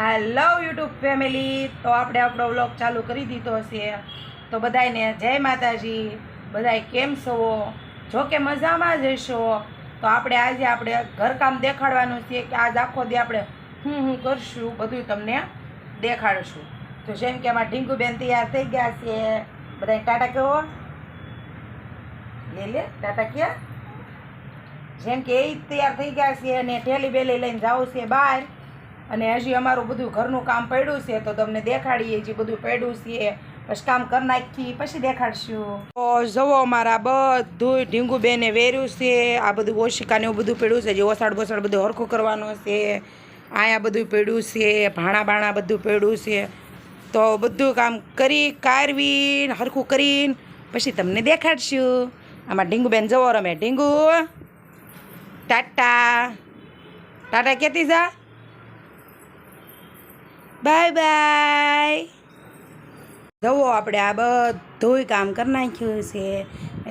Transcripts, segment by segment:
Hello YouTube family તો આપણે આપણો વ્લોગ ચાલુ કરી દીધો છે. તો બધાયને જય માતાજી. બધાય કેમ છો? જો કે મજામાં જ હશો. તો આપણે આજે આપણે ઘરકામ દેખાડવાનું છે કે આજ આખો દે આપણે હું હું કરશું બધું તમને દેખાડશું. તો જેમ કે આમાં ઢીંગુબેન તૈયાર થઈ ગયા છે. બધાય ટાટા કહો લે લે, ટાટા ક્યાં? જેમ કે એ તૈયાર થઈ ગયા છે અને ઠેલી બેલી લઈને જાવું છે બહાર. અને હજી અમારું બધું ઘરનું કામ પડ્યું છે, તો તમને દેખાડીએ જે બધું પડ્યું છે. પછી કામ કરી નાખી, પછી દેખાડશું. તો જુઓ મારા બધું ઢીંગુ બેને વેર્યું છે, આ બધું ઓશિકાને એવું બધું પડ્યું છે, જે ઓસાડ બોસાડ બધું હરખું કરવાનું છે. આયા બધું પડ્યું છે, ભાણા બાણા બધું પડ્યું છે. તો બધું કામ કરી, કારવીને, હરખું કરીને, પછી તમને દેખાડશું. આમાં ઢીંગુબેન જવો રમે. ઢીંગુ, ટાટા. ટાટા કેતી જા? Bye bye. જવો આપણે આ બધુંય કામ કરી નાખ્યું છે.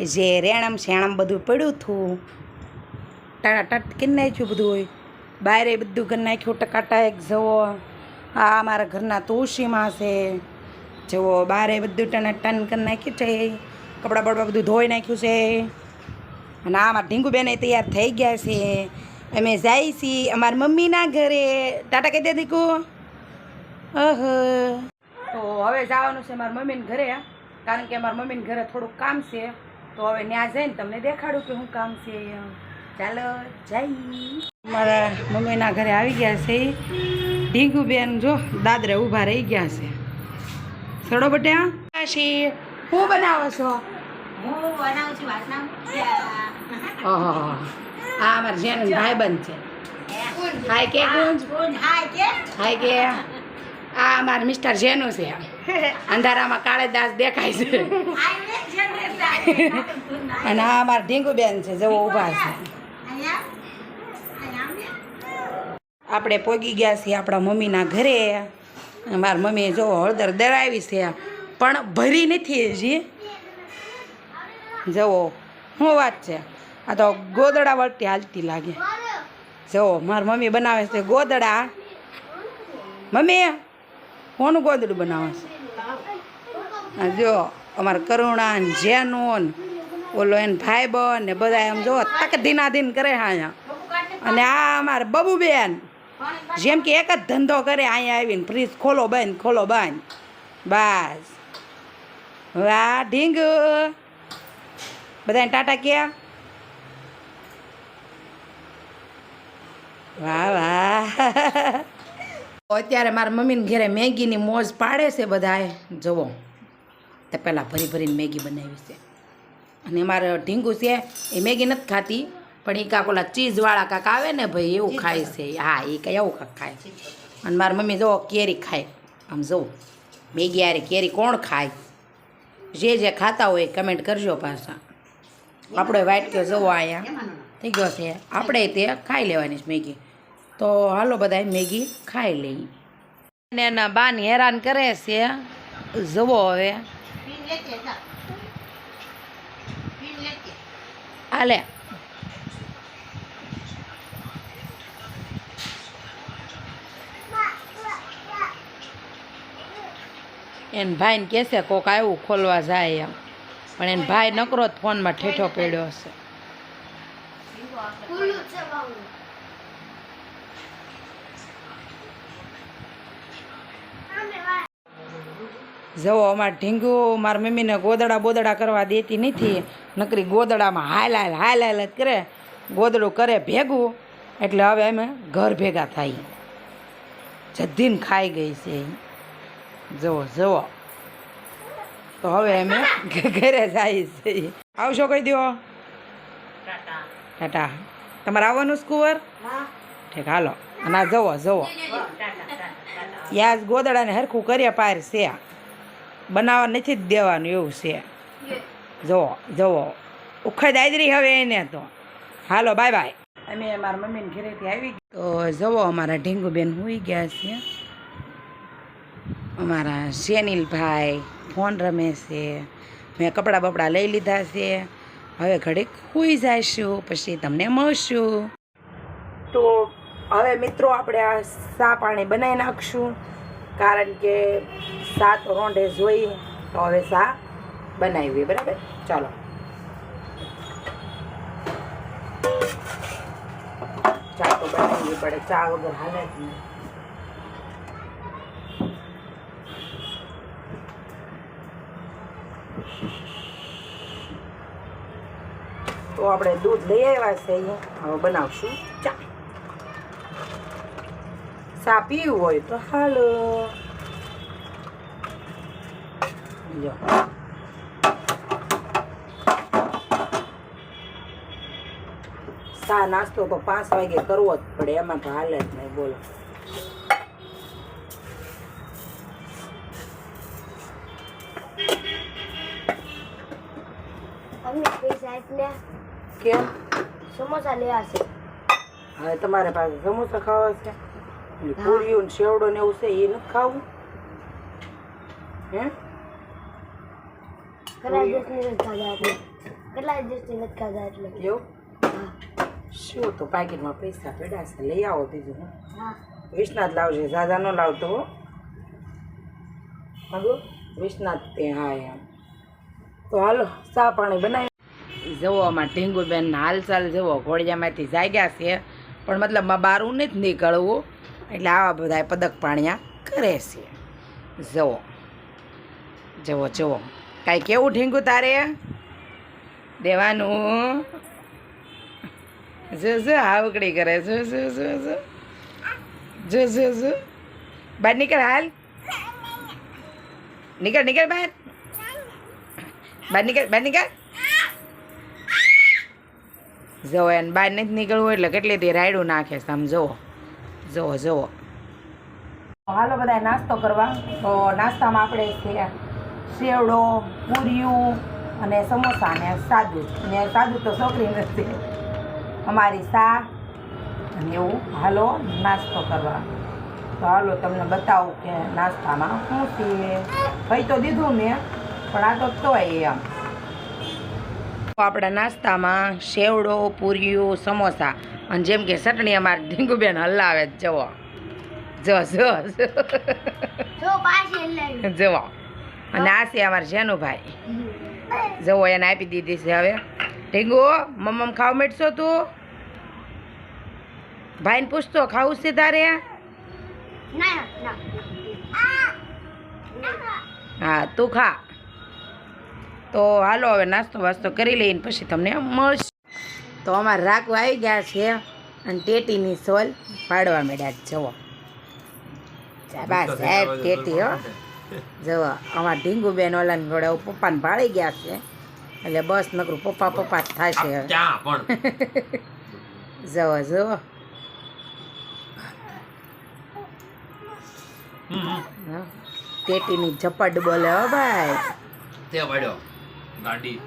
જે રેણમ શેણમ બધું પડ્યું હતું. ટાટાટ ટાટ કરી નાખ્યું બધું બારે બધું કરી નાખ્યું ટકાટાક જવો આ અમારા ઘરના તુલસીમાં છે. જવો બારે બધું ટન કરી નાખ્યું છે. કપડાં બપડા બધું ધોઈ નાખ્યું છે. અને આમાં ઢીંગુબેન તૈયાર થઈ ગયા છે. અમે જાય છીએ અમારા મમ્મીના ઘરે. ટાટા કહી દે દીકુ. તો હવે જવાનું છે મારા મમ્મીને ઘરે કારણ કે મારા મમ્મીને ઘરે થોડુંક કામ છે. તો હવે ત્યાં જઈને તમને દેખાડું કે શું કામ છે. ચાલો જઈ મારા મમ્મીના ઘરે આવી ગયા છે. ઢીંગુબેન જો દાદરે ઊભા રહી ગયા છે. સડો બટ્યા પછી હું બનાવો છો? હું બનાવું છું આ અમારા જેન ભાઈબંધ છે. હાય કે ગુંજ. હાય કે. હાય કે. આ અમાર મિસ્ટર જેનુ છે. અંધારામાં કાળેદાસ દેખાય છે. અને આ અમાર ઢીંગુબેન છે, જેવો ઊભા છે. આપણે પોગી ગયા છીએ આપણા મમ્મીના ઘરે. મારા મમ્મીએ જો હળદર દરાવી છે. પણ ભરી નથી હજી. જવો શું વાત છે? આ તો ગોદડા વળતી હાલતી લાગે. જવો મારી મમ્મી બનાવે છે ગોદડા. મમ્મી કોનું ગોદડું બનાવે છે? જો, અમારા કરુણા ને જેનો ને ઓલો એને ભાઈ બન ને બધા એમ જો તક ધીનાધીન કરે અહીંયા. અને આ અમારે બબુબેન, જેમ કે એક જ ધંધો કરે, અહીંયા આવીને ફ્રીજ ખોલો બંધ ખોલો બંધ. બસ. વાહ, ઢીંગ. બધાને ટાટા ક્યાં? વાહ વાહ. અત્યારે મારા મમ્મીને ઘરે મેગીની મોજ પાડે છે બધાએ. જુઓ. તે પહેલાં ભરી ભરીને મેગી બનાવી છે. અને મારે ઢીંગુ છે એ મેગી નથી ખાતી પણ એ કાંક ઓલા ચીઝવાળા કાંક આવે ને ભાઈ એવું ખાય છે. હા એ કાંઈ એવું કાંક ખાય. અને મારી મમ્મી જુઓ કેરી ખાય. આમ જુઓ. મેગી યારે કેરી કોણ ખાય? જે જે ખાતા હોય કમેન્ટ કરજો પાછા. આપણે વાઇટ કે જવો અહીંયા. થઈ ગયો છે. આપણે તે ખાઈ લેવાની છે મેગી. તો હાલો બધા મેગી ખાઈ લઈ અને એના બાન હેરાન કરે છે. જવો હવે. હાલે. એને ભાઈને કહેશે કોક આવ્યું ખોલવા જાય એમ. પણ એને ભાઈ નકરો જ ફોનમાં ઠેઠો પડ્યો હશે. જવો અમારે ઢીંગુ મારા મમ્મીને ગોદડા બોદડા કરવા દેતી નથી. નકરી ગોદડામાં હાલ હાલ હાલ હાલ જ કરે. ગોદડું કરે ભેગું એટલે હવે અમે ઘર ભેગા થાય. જદ્દીન ખાઈ ગઈ છે. જવો જુઓ તો હવે અમે ઘરે જાય છે. આવશો કહી દો ટાટા. તમારે આવવાનું સ્કૂવર ઠીક હાલો. અને આ જવો જવો. યાજ ગોદડાને હરખું કરીએ પાર છે બનાવવા નથી જ દેવાનું એવું છે. જુઓ જુઓ ઉખડ આજરી હવે એને તો. હાલો બાય બાય. અમે મારા મમ્મીને ઘરેથી આવી તો જવો અમારા ઢીંગુબેન હોઈ ગયા છે. અમારા શેનિલભાઈ ફોન રમે છે. મેં કપડાં બપડા લઈ લીધા છે. હવે ઘડીક સુઈ જઈશું પછી તમને મળશું. તો હવે મિત્રો આપણે આ સા પાણી બનાવી નાખશું. કારણ કે સાત રોંઢે જોઈ તો હવે સા બનાવીએ બરાબર? ચાલો. ચા તો બનાવવી પડે, ચા વગર હાલે જ નહીં. તો આપણે દૂધ લઈ આવ્યા છે હવે બનાવશું ચા. ચા પીવું હોય તો હાલો. જો ચા નાસ્તો તો પાંચ વાગે કરવો જ પડે એમાં તો હાલે જ નહીં બોલો. કેમ? સમોસા લેવા છે. હવે તમારે પાસે સમોસા ખાવા છે? પૂરીઓ ને શેવડો ને એવું છે એ નથી ખાવું. હે? કેટલા દિવસની નથી ખાધા એટલે કેટલા દિવસની નથી ખાધા એટલે? એવું? શું તો પાકીટમાં પૈસા પડ્યા છે. લઈ આવો બીજું હું. વિશ્વનાથ લાવજે. ઝાઝા નો લાવતો હો. હાલો? વિશ્વનાથ તે હા એમ. તો હાલો ચા પાણી બનાવી. જવો આમાં ઢીંગુબેન હાલચાલ જવો ઘોડિયામાંથી જાગ્યા છે. પણ મતલબમાં બારું નથી નીકળવું. એટલે આવા બધા પદક પાણિયા કરે છે. જુઓ. જવો જુઓ. કાંઈ કેવું ઢીંગુ તારે? દેવાનું. જો જો હાવકડી કરે. જો જો જો જો જો જો જો બહાર નીકળ હાલ. નીકળ નીકળ બહાર. બહાર નીકળ બહાર નીકળ. જુઓ, એને બહાર નથી નીકળવું એટલે કેટલી તે રાયડું નાખે આમ જુઓ જુઓ. હાલો બધા નાસ્તો કરવા. તો નાસ્તામાં આપણે છે સેવડો પૂરિયું અને સમોસા ને સાદું. ને સાદું તો છોકરી નથી અમારી સા અને એવું. હાલો, નાસ્તો કરવા. તો હાલો, તમને બતાવું કે નાસ્તામાં શું છે. ભાઈ તો દીધું મેં, પણ આ તો તોય એમ. આપણા નાસ્તામાં સેવડો પૂરિયું સમોસા. અને જેમ કે ચટણી અમારે ઢીંગુબેન હલાવે જવો જો જો જવો અને આ છે અમારે જેનુભાઈ જવો એને આપી દીધી છે હવે. ઢીંગુ મમ્મ ખાવ મેટશો તું? ભાઈને પૂછતો ખાવું છે તારે? હા તું ખા. તો હાલો હવે નાસ્તો વાસ્તો કરી લઈને પછી તમને મળશે. તો અમારે રાખવા આવી ગયા છે અને ટેટીની સોલ પાડવા મળ્યા છે. જુઓ. બસ સાહેબ ટેટી હો. જવો અમારા ઢીંગુબેન ઓલાને જોડે પપ્પાને ભાળી ગયા છે. એટલે બસ નકરું પપ્પા પપ્પા થાય થશે હવે. જવો હમ. ટેટીની ઝપટ બોલે હો ભાઈ. તે પડ્યો ગાડી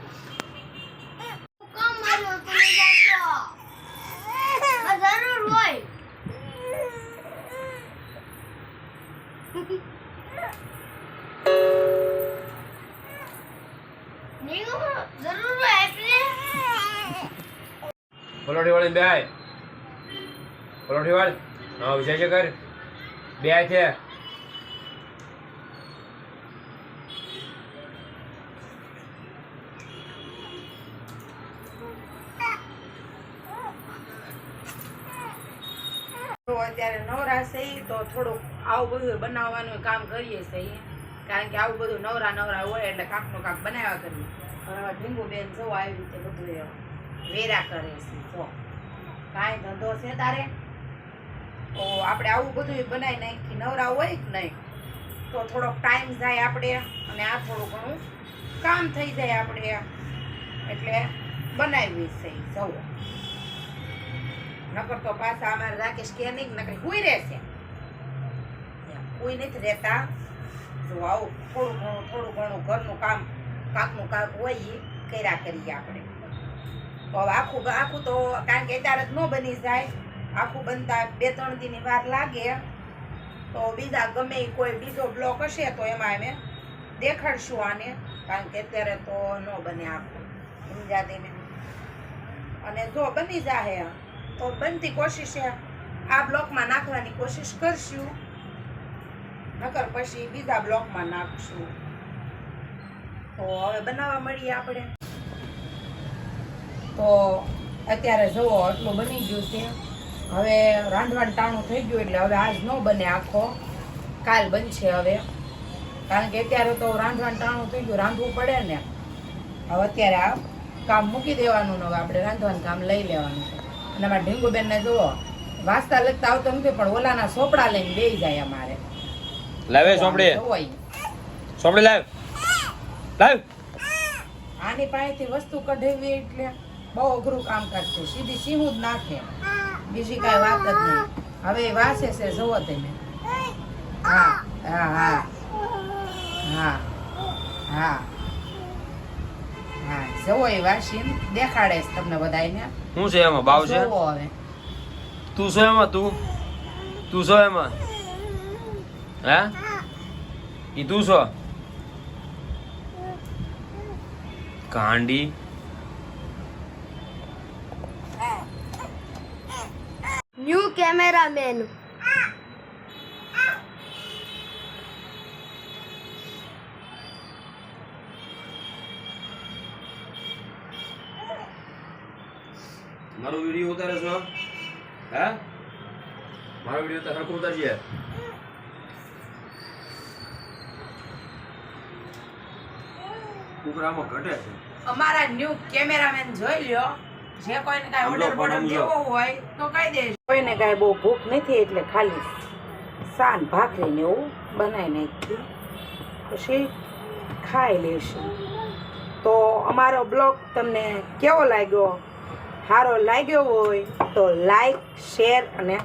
કોમ માર્યો તમે જાશો આ જરૂર હોય નીકળો જરૂર હોય એટલે પલોઠી વાળી બે પરોઠી વાળ હા, વિજય કર બે છે. અત્યારે નવરા છે તો થોડુંક આવું બધું બનાવવાનું કામ કરીએ છીએ કારણ કે આવું બધું નવરા નવરા હોય એટલે કાંકનું કાંક બનાવ્યા કરીએ. પણ ઢીંગુ બેન જવું આવી રીતે બધું એ વેરા કરે છે, જો. કાંઈ ધંધો છે તારે? તો આપણે આવું બધું બનાવી નાખી. નવરા હોય જ નહીં? તો થોડોક ટાઈમ જાય આપણે અને આ થોડું ઘણું કામ થઈ જાય આપણે. એટલે બનાવી છે જવું નકર તો પાછા અમારે રાકેશ કે નહીં, નકર કોઈ રહેશે. હુઈ નથી રહેતા. જો આવું થોડું ઘણું થોડું ઘણું ઘરનું કામ કાકનું કાક હોય એ કર્યા કરીએ આપણે. આખું આખું તો કારણ કે અત્યારે જ ન બની જાય. આખું બનતા બે, ત્રણ દીની વાર લાગે. તો બીજા ગમે કોઈ બીજો બ્લોક હશે તો એમાં અમે દેખાડશું આને. કારણ કે અત્યારે તો ન બને આખું. સમજા બેન અને જો બની જાહે, તો બનતી કોશિશ આ બ્લોકમાં નાખવાની કોશિશ કરશું. નકર પછી બીજા બ્લોકમાં નાખશું. તો હવે બનાવવા મળીએ આપણે. તો અત્યારે જુઓ આટલું બની ગયું છે. હવે રાંધવાનું ટાણું થઈ ગયું એટલે હવે આજ ન બને આખો. કાલ બનશે હવે. કારણ કે અત્યારે તો રાંધવાનું ટાણું થઈ ગયું રાંધવું પડે ને. હવે અત્યારે આ કામ મૂકી દેવાનું ને હવે આપણે રાંધવાનું કામ લઈ લેવાનું. અને અમારા ઢીંગુબેનને જુઓ વાંચતા લખતા આવતો નથી પણ ઓલાના સોપડા લઈને બેસી જાય અમારે. લાવે સોંપડી. જુઓ લાવ. લાવ. આની પાસેથી વસ્તુ કઢાવી એટલે બહુ અઘરું કામકાજ છે સીધી સીમું જ નાખે. બીજી કાંઈ વાત જ નહીં. હવે વાસે છે જુઓ તમે. હા હા હા. હા હા. હા જુઓ એ વાસીને. દેખાડે છે તમને બધાને શું છે એમાં? બાવ છે? હવે. તું છો એમાં તું? તું છો એમાં? હે? ઈ તું છો? કાંડી ન્યૂ કેમેરામેન. મારો વીડિયો ઉતારે છો હે. મારો વીડિયો તો હરખો ઉતારજે. કુકરામાં ઘટે છે. અમારા ન્યૂ કેમેરામેન જોઈ લ્યો. જે કોઈને કાંઈ ઓર્ડર બોર્ડર દેવો હોય તો કહી દેજો. કોઈને કાંઈ બહુ ભૂખ નથી એટલે ખાલી સાન ભાખરી ને એવું બનાવી નાખી પછી ખાઈ લેશું તો અમારો બ્લોગ તમને કેવો લાગ્યો? સારો લાગ્યો હોય તો લાઈક શેર અને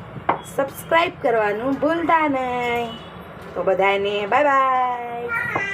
સબસ્ક્રાઈબ કરવાનું ભૂલતા નહીં. તો બધાને બાય બાય.